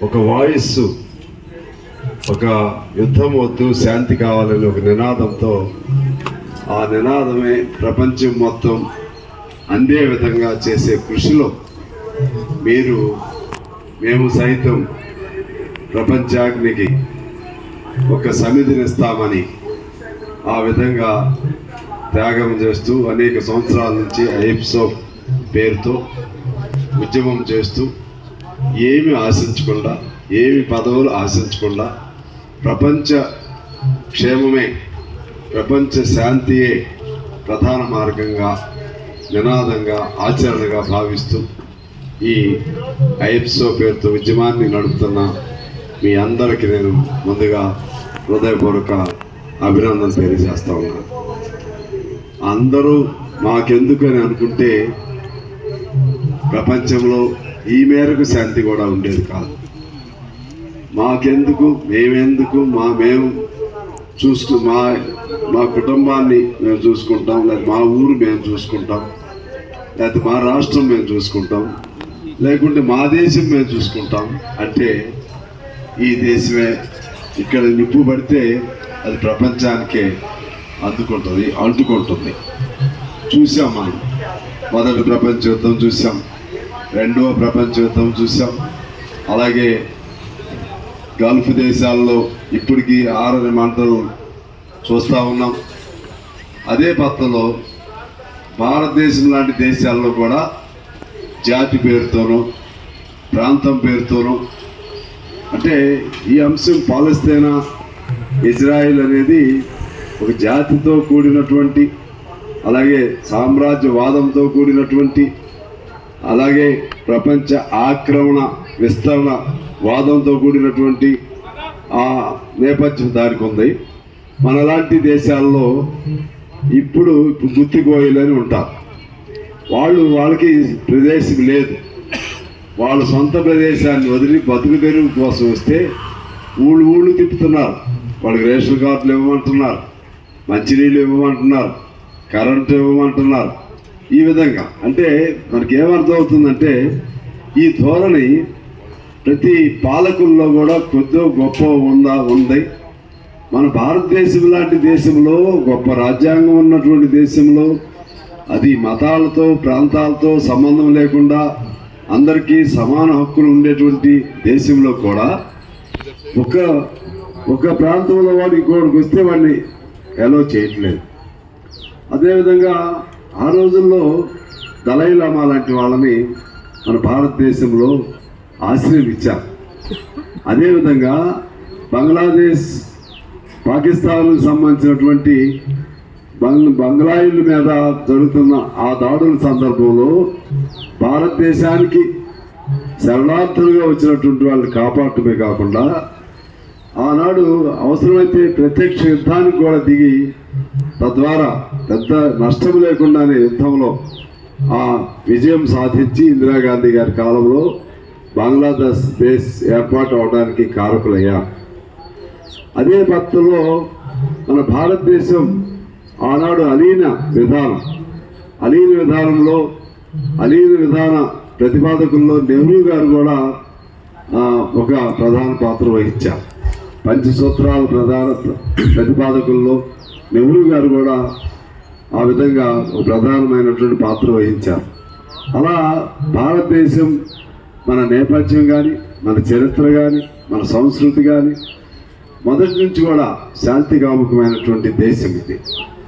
ఒక వాయిస్ ఒక యుద్ధం వద్దు శాంతి కావాలని ఒక నినాదంతో ఆ నినాదమే ప్రపంచం మొత్తం అందే విధంగా చేసే కృషిలో మీరు మేము సైతం ప్రపంచాగ్నికి ఒక సమితినిస్తామని ఆ విధంగా త్యాగం చేస్తూ అనేక సంవత్సరాల నుంచి ఐప్సో పేరుతో ఉద్యమం చేస్తూ ఏమి ఆశించకుండా ఏమి పదవులు ఆశించకుండా ప్రపంచ క్షేమమే ప్రపంచ శాంతియే ప్రధాన మార్గంగా నినాదంగా ఆచరణగా భావిస్తూ ఈ ఐఎప్సో పేరుతో ఉద్యమాన్ని నడుపుతున్న మీ అందరికీ నేను ముందుగా హృదయపూర్వక అభినందన తెలియజేస్తా ఉన్నాను. అందరూ మాకెందుకని అనుకుంటే ప్రపంచంలో ఈ మేరకు శాంతి కూడా ఉండేది కాదు. మాకెందుకు మేమెందుకు మా మేము చూస్తూ మా మా కుటుంబాన్ని మేము చూసుకుంటాం లేదా మా ఊరు మేము చూసుకుంటాం లేకపోతే మా రాష్ట్రం మేము చూసుకుంటాం లేకుంటే మా దేశం మేము చూసుకుంటాం అంటే ఈ దేశమే ఇక్కడ నిప్పు పడితే అది ప్రపంచానికే అందుకుంటుంది అంటుకుంటుంది. చూసాం మనం. మొదటి ప్రపంచ యుద్ధం చూసాం రెండవ ప్రపంచ యుద్ధం చూసాం అలాగే గల్ఫ్ దేశాల్లో ఇప్పటికీ ఆరని మంటలు చూస్తూ ఉన్నాం. అదే పత్రలో భారతదేశం లాంటి దేశాల్లో కూడా జాతి పేరుతోనూ ప్రాంతం పేరుతోనూ అంటే ఈ అంశం పాలస్తీనా ఇజ్రాయిల్ అనేది ఒక జాతితో కూడినటువంటి అలాగే సామ్రాజ్యవాదంతో కూడినటువంటి అలాగే ప్రపంచ ఆక్రమణ విస్తరణ వాదంతో కూడినటువంటి ఆ నేపథ్యం దారికొంది. మనలాంటి దేశాల్లో ఇప్పుడు ఇప్పుడు గుత్తికోయలని ఉంటారు. వాళ్ళు వాళ్ళకి ప్రదేశం లేదు. వాళ్ళ సొంత ప్రదేశాన్ని వదిలి బతుకు తెరుగు కోసం వస్తే ఊళ్ళు ఊళ్ళు తిప్పుతున్నారు. వాళ్ళకి రేషన్ కార్డులు ఇవ్వమంటున్నారు. మంచినీళ్ళు ఇవ్వమంటున్నారు. కరెంటు ఇవ్వమంటున్నారు. ఈ విధంగా. అంటే మనకి ఏమర్థం అవుతుందంటే ఈ ధోరణి ప్రతి పాలకుల్లో కూడా కొద్దో గొప్ప ఉందా ఉంది. మన భారతదేశం లాంటి దేశంలో గొప్ప రాజ్యాంగం ఉన్నటువంటి దేశంలో అది మతాలతో ప్రాంతాలతో సంబంధం లేకుండా అందరికీ సమాన హక్కులు ఉండేటువంటి దేశంలో కూడా ఒక ఒక ప్రాంతంలో వాడు ఇంకోటికి వస్తే వాడిని ఎలో చేయట్లేదు. అదేవిధంగా ఆ రోజుల్లో దలై లామా లాంటి వాళ్ళని మన భారతదేశంలో ఆశ్రయం ఇచ్చారు అదేవిధంగా బంగ్లాదేశ్ పాకిస్తాన్కు సంబంధించినటువంటి బంగ్ బంగ్లాయిల మీద జరుగుతున్న ఆ దాడుల సందర్భంలో భారతదేశానికి శరణార్థులుగా వచ్చినటువంటి వాళ్ళని కాపాడటమే కాకుండా ఆనాడు అవసరమైతే ప్రత్యక్ష యుద్ధానికి కూడా దిగి తద్వారా పెద్ద నష్టం లేకుండానే యుద్ధంలో ఆ విజయం సాధించి ఇందిరాగాంధీ గారి కాలంలో బంగ్లాదేశ్ దేశ్ ఏర్పాటు అవడానికి కారకులయ్యా. అదే పద్ధతిలో మన భారతదేశం ఆనాడు అలీన విధానం అలీన విధానంలో అలీన విధాన ప్రతిపాదకుల్లో నెహ్రూ గారు కూడా ఒక ప్రధాన పాత్ర వహించారు. పంచసూత్రాల ప్రధాన ప్రతిపాదకుల్లో నెహ్రూ గారు కూడా ఆ విధంగా ఒక ప్రధానమైనటువంటి పాత్ర వహించారు. అలా భారతదేశం మన నేపథ్యం కానీ మన చరిత్ర కానీ మన సంస్కృతి కానీ మొదటి నుంచి కూడా శాంతికాముఖమైనటువంటి దేశం ఇది.